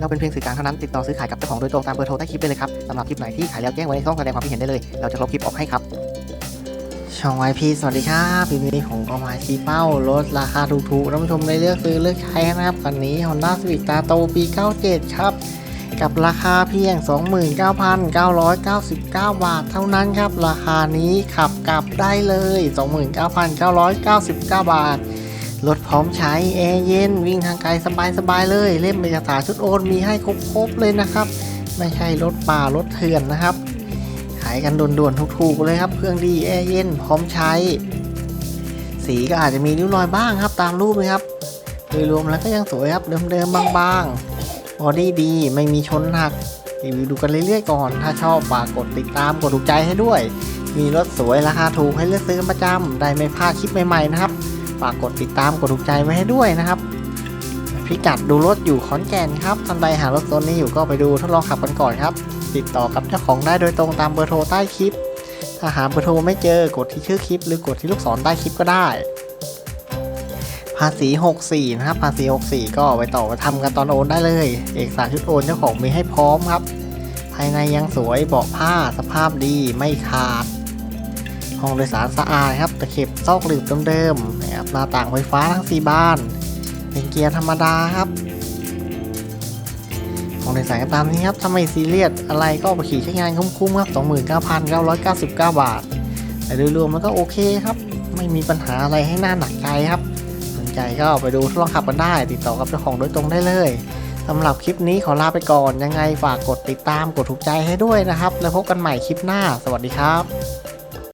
เราเป็นเพียงสื่อกลางเท่านั้นติดต่อซื้อขายกับเจ้าของโดยตรงตามเบอร์โทรใต้คลิปได้เลยครับสำหรับคลิปไหนที่ขายแล้วแจ้งไว้ในช่องแสดงความคิดเห็นได้เลย เราจะลบคลิปออกให้ครับช่องไอพีสวัสดีครับปีนี้ผมก็มาชี้เป้ารถราคาถูกๆท่านผู้ชมได้เลือกซื้อเลือกใช้นะครับคันนี้ Honda Civic Tato ปี 97 ครับ กับราคาเพียง 29,999 บาทเท่านั้นครับ ราคานี้ขับกลับได้เลย 29,999 บาท รถพร้อมใช้แอร์เย็นวิ่งทางไกลสบายๆเลย เล่มเอกสารชุดโอนมีให้ครบๆเลยนะครับ ไม่ใช่รถป่ารถเถื่อนนะครับ ขายกันด่วนๆถูกๆเลยครับเครื่องดีแอร์เย็นพร้อมใช้ สีก็อาจจะมีริ้วรอยบ้างครับตามรูปเลยครับโดยรวมแล้วก็ยังสวยครับเดิมๆบางๆบอดี้ดีไม่มีชนหนักรีวิวดูกันเรื่อยๆก่อน ถ้าชอบฝากกดติดตามกดถูกใจให้ด้วย มีรถสวยราคาถูกให้เลือกซื้อกันประจำได้ไม่พลาดคลิปใหม่ๆนะครับ ฝากกดติดตามกดถูกใจไว้ให้ด้วยนะครับ พิกัดดูรถอยู่ขอนแก่นครับท่านใดหารถโซนนี้อยู่ก็ไปดูทดลองขับกันก่อนครับ ติดต่อกับเจ้าของได้โดยตรงตามเบอร์โทรใต้คลิป ถ้าหาเบอร์โทรไม่เจอกดที่ชื่อคลิป หรือกดที่ลูกศรใต้คลิปก็ได้ ภาษี 64 นะครับ ภาษี 64 ก็ไปต่อไปทำกันตอนโอนได้เลย เอกสารชุดโอนเจ้าของมีให้พร้อมครับ ภายในยังสวยเบาะผ้าสภาพดีไม่ขาดห้องโดยสารสะอาดครับตะเข็บซอกหลืบเดิมๆ นะครับหน้าต่างไฟฟ้าทั้ง 4 บาน เป็นเกียร์ธรรมดาครับ ของในสายก็ตามนี้ครับถ้าไม่ซีเรียสอะไรก็ไปขี่ใช้งานคุ้มๆครับ 29,999 บาท แต่โดยรวมมันก็โอเคครับ ไม่มีปัญหาอะไรให้หน่าหนักใจครับสนใจก็ไปดูทดลองขับกันได้ ติดต่อกับเจ้าของโดยตรงได้เลยสำหรับคลิปนี้ขอลาไปก่อนยังไงฝากกดติดตามกดถูกใจให้ด้วยนะครับ แล้วพบกันใหม่คลิปหน้า สวัสดีครับ